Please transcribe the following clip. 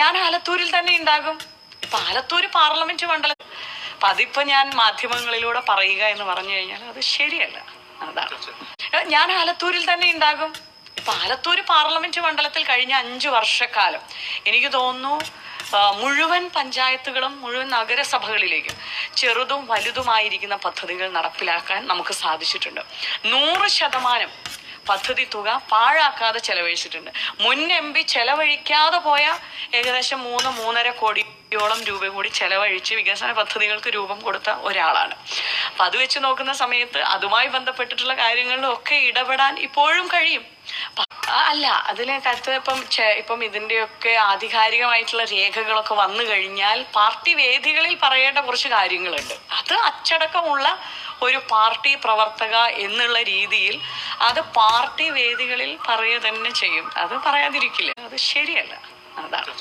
ഞാൻ ആലത്തൂരിൽ തന്നെ ഉണ്ടാകും ആലത്തൂര് പാർലമെന്റ് മണ്ഡലം. അപ്പൊ അതിപ്പോ ഞാൻ മാധ്യമങ്ങളിലൂടെ പറയുക എന്ന് പറഞ്ഞു കഴിഞ്ഞാൽ അത് ശരിയല്ല. അതാണ് ഞാൻ ആലത്തൂരിൽ തന്നെ ഉണ്ടാകും ആലത്തൂര് പാർലമെന്റ് മണ്ഡലത്തിൽ കഴിഞ്ഞ അഞ്ചു വർഷക്കാലം എനിക്ക് തോന്നുന്നു മുഴുവൻ പഞ്ചായത്തുകളും മുഴുവൻ നഗരസഭകളിലേക്കും ചെറുതും വലുതുമായിരിക്കുന്ന പദ്ധതികൾ നടപ്പിലാക്കാൻ നമുക്ക് സാധിച്ചിട്ടുണ്ട്. നൂറ് ശതമാനം പദ്ധതി തുക പാഴാക്കാതെ ചെലവഴിച്ചിട്ടുണ്ട്. മുൻ എം പി ചെലവഴിക്കാതെ പോയ ഏകദേശം മൂന്ന് മൂന്നര കോടിയോളം രൂപ കൂടി ചെലവഴിച്ച് വികസന പദ്ധതികൾക്ക് രൂപം കൊടുത്ത ഒരാളാണ്. അപ്പൊ അത് വെച്ച് നോക്കുന്ന സമയത്ത് അതുമായി ബന്ധപ്പെട്ടിട്ടുള്ള കാര്യങ്ങളിലും ഒക്കെ ഇടപെടാൻ ഇപ്പോഴും കഴിയും. അല്ല അതിന് കരുത്ത് ഇപ്പം ഇപ്പം ഇതിന്റെയൊക്കെ ആധികാരികമായിട്ടുള്ള രേഖകളൊക്കെ വന്നു കഴിഞ്ഞാൽ പാർട്ടി വേദികളിൽ പറയേണ്ട കുറച്ച് കാര്യങ്ങളുണ്ട്. അത് അച്ചടക്കമുള്ള ഒരു പാർട്ടി പ്രവർത്തക എന്നുള്ള രീതിയിൽ അത് പാർട്ടി വേദികളിൽ പറയുക തന്നെ ചെയ്യും. അത് പറയാതിരിക്കില്ല. അത് ശരിയല്ല. അതാണ്.